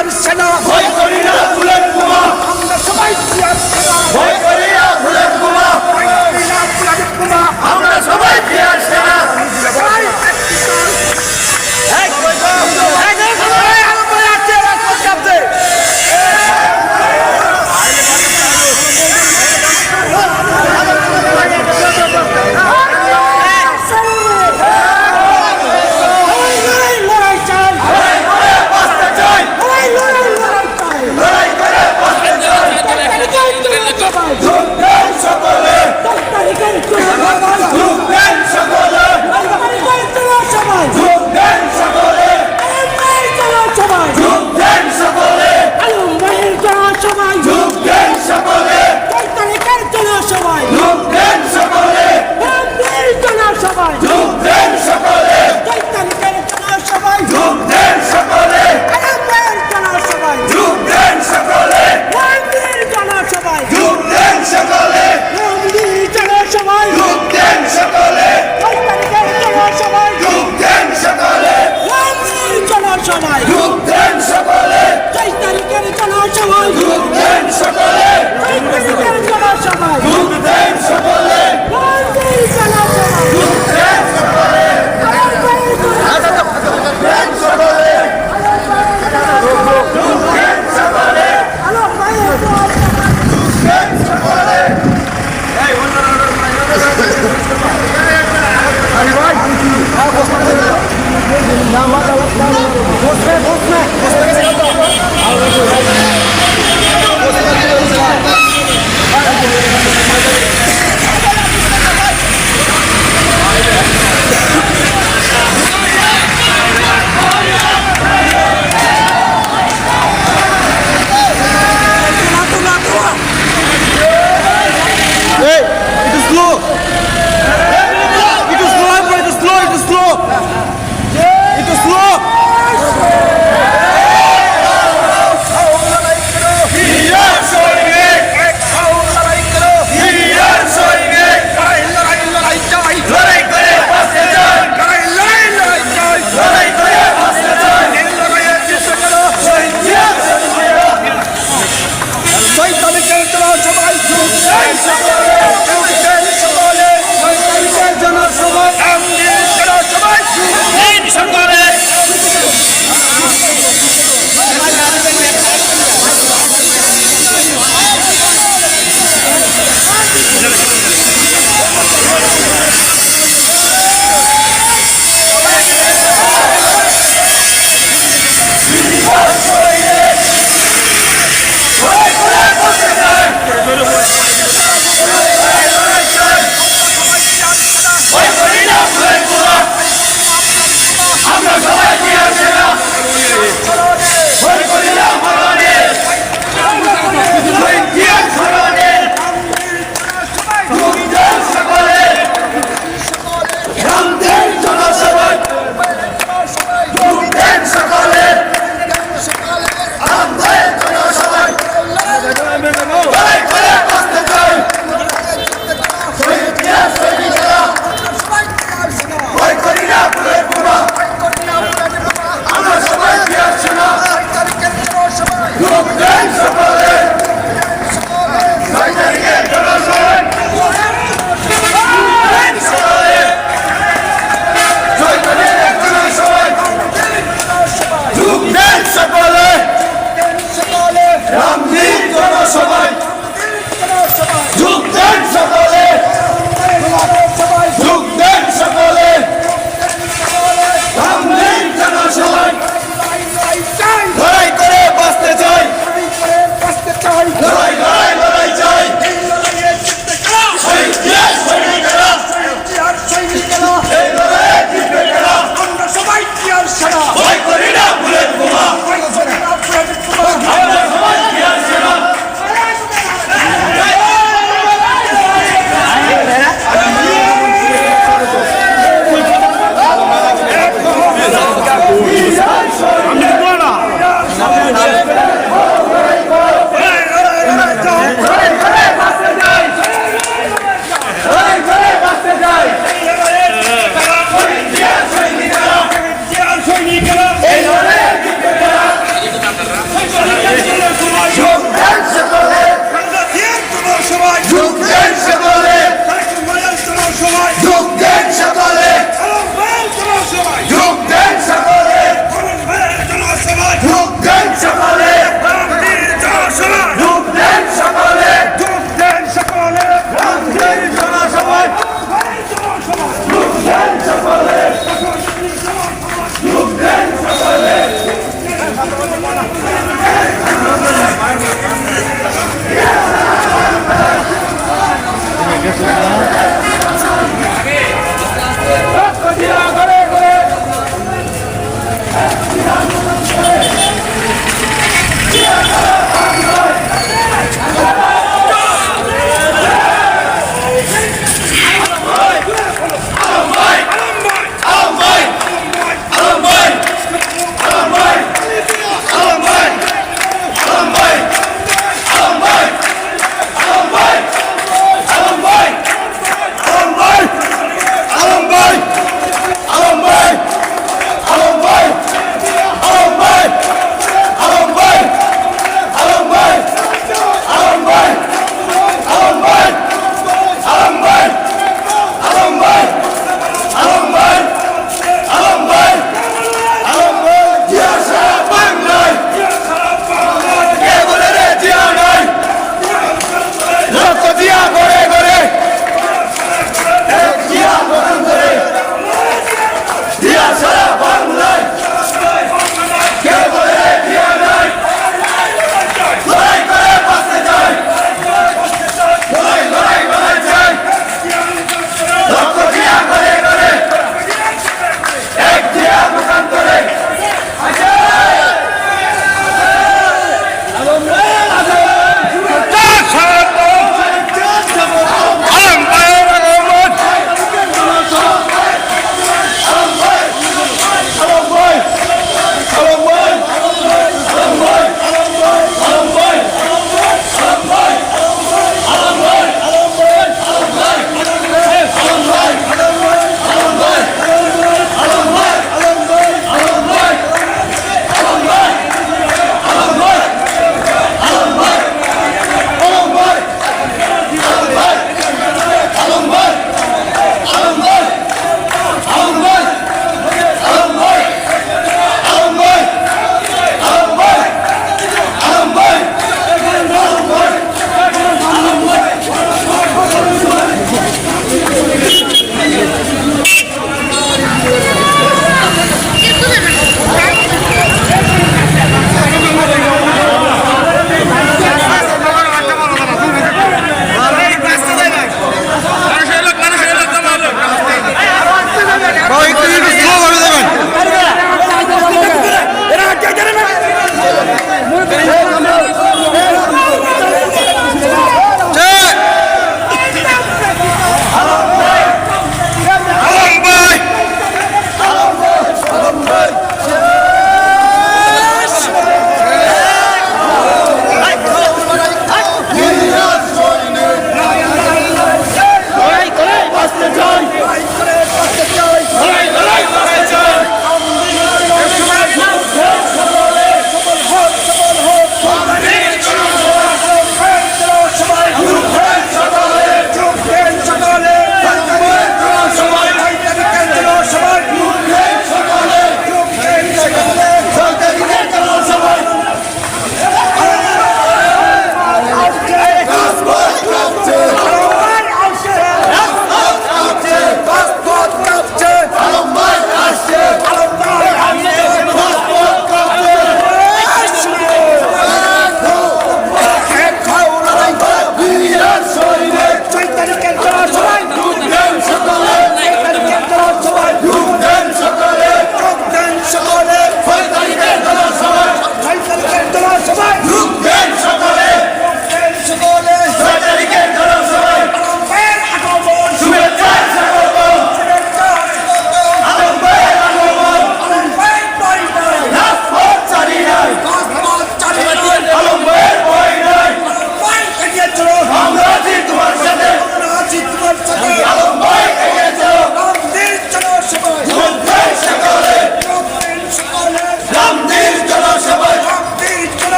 Karsela Oh my God.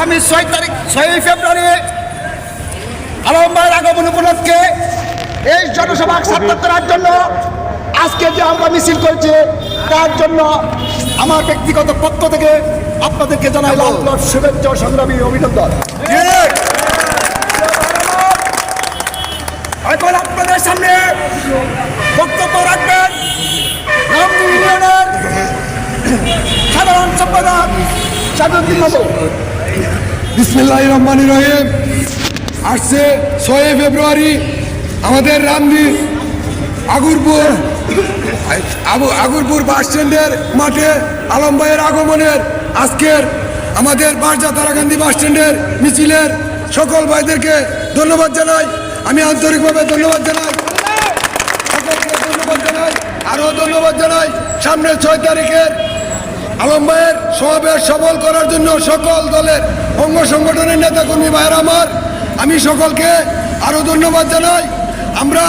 আগামী ছয় তারিখ, ছয়ই ফেব্রুয়ারি আলমবাইয়ের আগমন উপলক্ষে এই জনসভা সাক্ষাৎ করার জন্য আজকে যে আমরা মিছিল করছি, তার জন্য আমার ব্যক্তিগত পক্ষ থেকে আপনাদেরকে জানাই লাল শুভেচ্ছা সংগ্রামী অভিনন্দন। এখন আপনাদের সামনে বক্তব্য রাখবেন সাধারণ সম্পাদক বাবু বিসমিল্লাহ রহমান রহিম। আসছে ছয় ফেব্রুয়ারি, আমাদের রামদি আগুরপুর আগুরপুর বাস স্ট্যান্ডের মাঠে আলম ভাইয়ের আগমনের আজকের আমাদের বারজা তারাকান্দি বাস স্ট্যান্ডের মিছিলের সকল ভাইদেরকে ধন্যবাদ জানাই। আমি আন্তরিকভাবে ধন্যবাদ জানাই। সকলকে ধন্যবাদ জানাই। আরও ধন্যবাদ জানাই। সামনের ছয় তারিখের আলম ভাইয়ের সমাবেশ সফল করার জন্য সকল দলের অঙ্গ সংগঠনের নেতাকর্মী ভাইয়ের আমার, আমি সকলকে আরও ধন্যবাদ জানাই। আমরা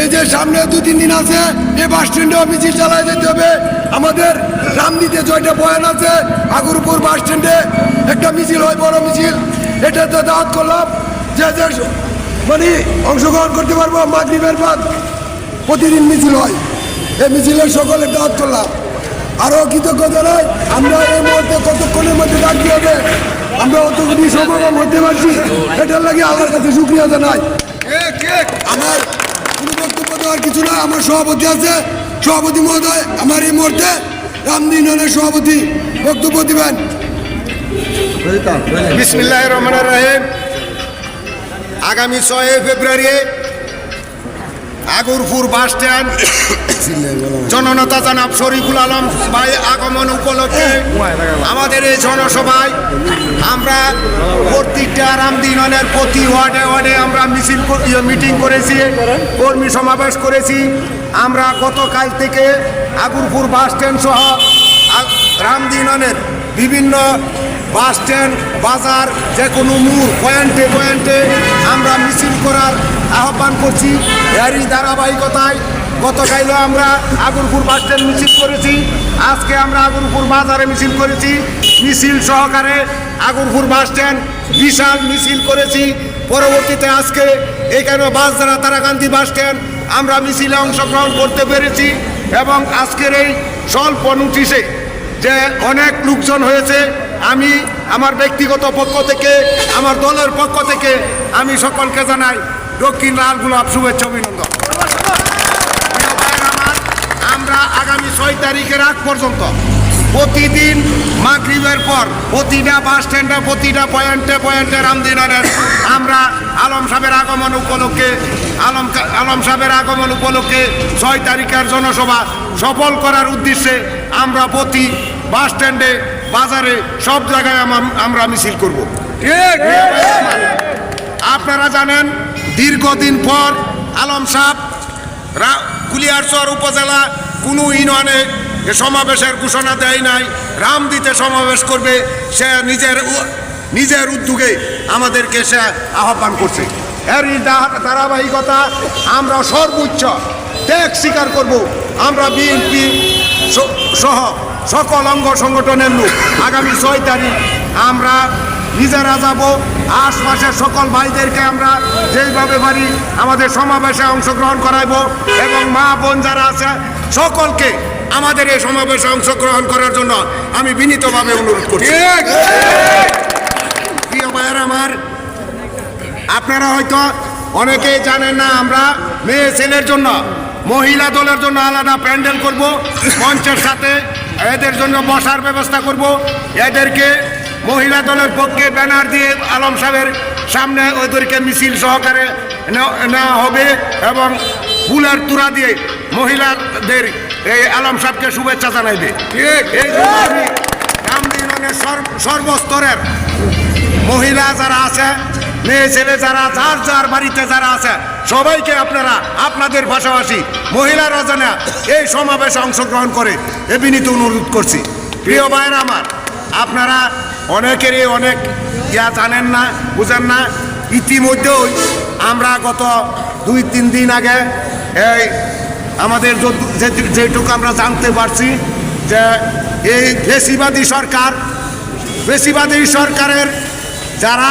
এই যে সামনে দু, তিন দিন আছে, এই বাস স্ট্যান্ডে মিছিল চালায় যেতে হবে। আমাদের রামদিতে জয়টা বয়ান আছে, আগরপুর বাস স্ট্যান্ডে একটা মিছিল হয়, বড় মিছিল। এটাতে দাওয়াত করলাম, যে যে মানে অংশগ্রহণ করতে পারব, মাগরিবের বাদ প্রতিদিন মিছিল হয়। এই মিছিলের সকলে দাওয়াত করলাম। আরও কৃতজ্ঞ জানাই। আমরা এই মুহূর্তে কতক্ষণের মধ্যে ডাকি হবে? আমরা অতগুলি সমাগম হতে পারছি। এটার লাগে আল্লাহর কাছে শুক্রিয়া জানাই। আমার কোনো বক্তব্য দেওয়ার কিছু না, আমার সভাপতি আছে। সভাপতি মহোদয়, আমার এই মুহূর্তে রামদি ইউনিয়নের সভাপতি বক্তব্য দিবেন। বিসমিল্লাহ রহমান রহিম। আগামী ছয় ফেব্রুয়ারি আগরপুর বাস স্ট্যান্ড। জননেতা জনাব শরীফুল আলম ভাই আগমন উপলক্ষে। আমাদের এই জনসভায় আমরা প্রত্যেকটা রামদিনের প্রতি ওয়ার্ডে ওয়ার্ডে আমরা মিছিল ইয়ে, মিটিং করেছি কর্মী সমাবেশ করেছি। আমরা গতকাল থেকে আগরপুর বাস স্ট্যান্ড সহ রামদিনের বিভিন্ন বাস স্ট্যান্ড বাজার যে কোনো মূল পয়েন্টে পয়েন্টে আমরা মিছিল করার আহ্বান করছি এরই ধারাবাহিকতায়। গতকালও আমরা আগরপুর বাস স্ট্যান্ড মিছিল করেছি। আজকে আমরা আগরপুর বাজারে মিছিল করেছি। মিছিল সহকারে আগরপুর বাস স্ট্যান্ড বিশাল মিছিল করেছি। পরবর্তীতে আজকে এখানে বাসধারা তারাকান্তি বাস স্ট্যান্ড আমরা মিছিলে অংশগ্রহণ করতে পেরেছি এবং আজকের এই স্বল্প নোটিশে যে অনেক লোকজন হয়েছে, আমি আমার ব্যক্তিগত পক্ষ থেকে, আমার দলের পক্ষ থেকে আমি সকলকে জানাই দক্ষিণ লাল গোলাপ শুভেচ্ছা অভিনন্দন। আমার, আগামী ছয় তারিখের আগ পর্যন্ত প্রতিদিন মাগরিবের পর প্রতিটা বাস স্ট্যান্ডে প্রতিটা পয়েন্টে পয়েন্টে রামদিনের আমরা আলম সাহেবের আগমন উপলক্ষে আলম আলম সাহেবের আগমন উপলক্ষে ছয় তারিখের জনসভা সফল করার উদ্দেশ্যে আমরা প্রতি বাস স্ট্যান্ডে বাজারে সব জায়গায় আম- আমরা মিছিল করব। আপনারা জানেন দীর্ঘদিন পর আলম সাহ কুলিয়ারচর উপজেলা কোনো ইউনিয়নে সমাবেশের ঘোষণা দেয় নাই। রামদিতে সমাবেশ করবে, সে নিজের নিজের উদ্যোগে আমাদেরকে সে আহ্বান করছে। এরই ধারাবাহিকতা, আমরা সর্বোচ্চ ত্যাগ স্বীকার করব। আমরা বিএনপি সহ সকল অঙ্গ সংগঠনের লোক, আগামী ছয় তারিখ আমরা নিজেরা যাব আশপাশের সকল ভাইদেরকে আমরা যেইভাবে পারি আমাদের সমাবেশে অংশগ্রহণ করাইব এবং মা বোন যারা আছে সকলকে আমাদের এই সমাবেশে অংশগ্রহণ করার জন্য আমি বিনীতভাবে অনুরোধ করছি। প্রিয় ভাইয়ের আমার আপনারা হয়তো অনেকেই জানেন না আমরা মেয়ে ছেলের জন্য মহিলা দলের জন্য আলাদা প্যান্ডেল করব মঞ্চের সাথে এদের জন্য বসার ব্যবস্থা করব। এদেরকে মহিলা দলের পক্ষে ব্যানার দিয়ে আলম সাহেবের সামনে ওদেরকে মিছিল সহকারে নেওয়া হবে এবং ফুলের তুরা দিয়ে মহিলাদের এই আলম সাহেবকে শুভেচ্ছা জানাইবে। সর্বস্তরের মহিলা যারা আছে, মেয়ে, ছেলে যারা, যার যার বাড়িতে যারা আছে, সবাইকে আপনারা, আপনাদের পাশাপাশি মহিলারা যেন এই সমাবেশে অংশগ্রহণ করে, এ বিনীত অনুরোধ করছি। প্রিয় ভাইয়ের আমার, আপনারা অনেকেরই অনেক ইয়া জানেন না, বুঝেন না। ইতিমধ্যেই আমরা গত দুই, তিন দিন আগে এই আমাদের যেটুকু আমরা জানতে পারছি যে এই ফেসিবাদী সরকার ফেসিবাদী সরকারের যারা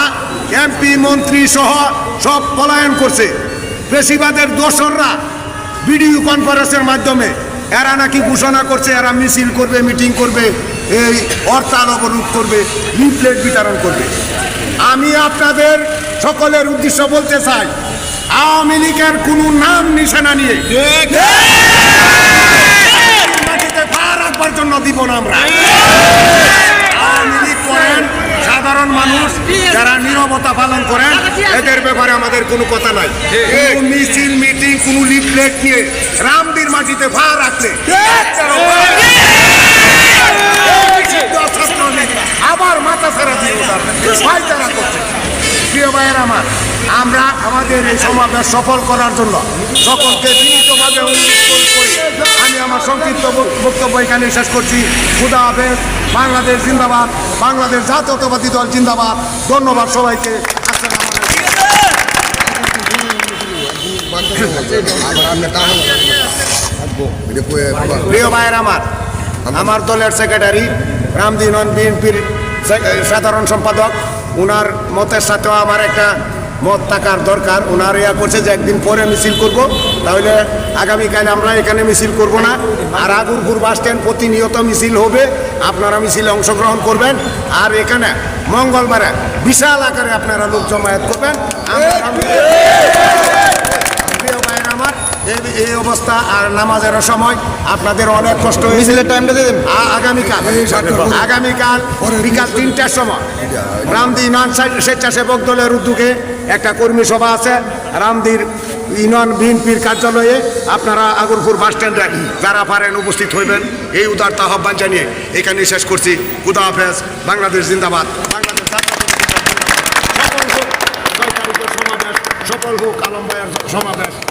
এমপি, মন্ত্রী সহ সব পলায়ন করছে ফেসিবাদের দোসররা ভিডিও কনফারেন্সের মাধ্যমে, এরা নাকি ঘোষণা করছে, এরা মিছিল করবে, মিটিং করবে এই হরতাল অবরোধ করবে লিফলেট বিতরণ করবে। আমি আপনাদের সকলের উদ্দেশ্য বলতে চাই আওয়ামী লীগের কোনো নাম নিশানা নিয়ে মাটিতে পা রাখবার জন্য দিব না আমরা। আওয়ামী লীগ করেন সাধারণ মানুষ যারা নিরবতা পালন করেন এদের ব্যাপারে আমাদের কোনো কথা নাই। মিছিল মিটিং কোনো লিফলেট নিয়ে রামদীর মাটিতে পা রাখলে আবার মাথা ছাড়া দিয়ে ভাই তারা করছে। প্রিয় ভাইয়ের আমার আমরা আমাদের এই সমাবেশ সফল করার জন্য সকলকে বিনীতভাবে অনুরোধ করি করি। আমি আমার সংক্ষিপ্ত বক- বক্তব্য এখানে শেষ করছি। খুদা হাফেজ বাংলাদেশ জিন্দাবাদ বাংলাদেশ জাতীয়তাবাদী দল জিন্দাবাদ। ধন্যবাদ সবাইকে। প্রিয় ভাইয়ের আমার আমার দলের সেক্রেটারি রামদিনন বিএনপির সাধারণ সম্পাদক ওনার মতের সাথেও আমার একটা মত থাকার দরকার। ওনার ইয়া করছে যে একদিন পরে মিছিল করব, তাহলে আগামীকাল আমরা এখানে মিছিল করব না। আর আগুরপুর বাস স্ট্যান্ড প্রতিনিয়ত মিছিল হবে, আপনারা মিছিলে অংশগ্রহণ করবেন। আর এখানে মঙ্গলবারে বিশাল আকারে আপনারা লোক জমায়েত করবেন। আমরা এই- অবস্থা আর নামাজের সময়। আপনাদের অনেক কষ্ট মিছিলের টাইমটা আগামীকাল আগামীকাল বিকাল তিনটার সময়। রামদি ইউনিয়ন স্বেচ্ছাসেবক দলের উদ্যোগে একটা কর্মী সভা আছে। রামদির ইউনিয়ন বিএনপির কার্যালয়ে আপনারা আগরপুর বাস স্ট্যান্ডে যারা পারেন উপস্থিত হইবেন। এই উদারত আহ্বান জানিয়ে এখানে শেষ করছি। খুদা হাফেজ। বাংলাদেশ জিন্দাবাদ। বাংলাদেশ সফল হোক আলম ভাইয়ের সমাবেশ।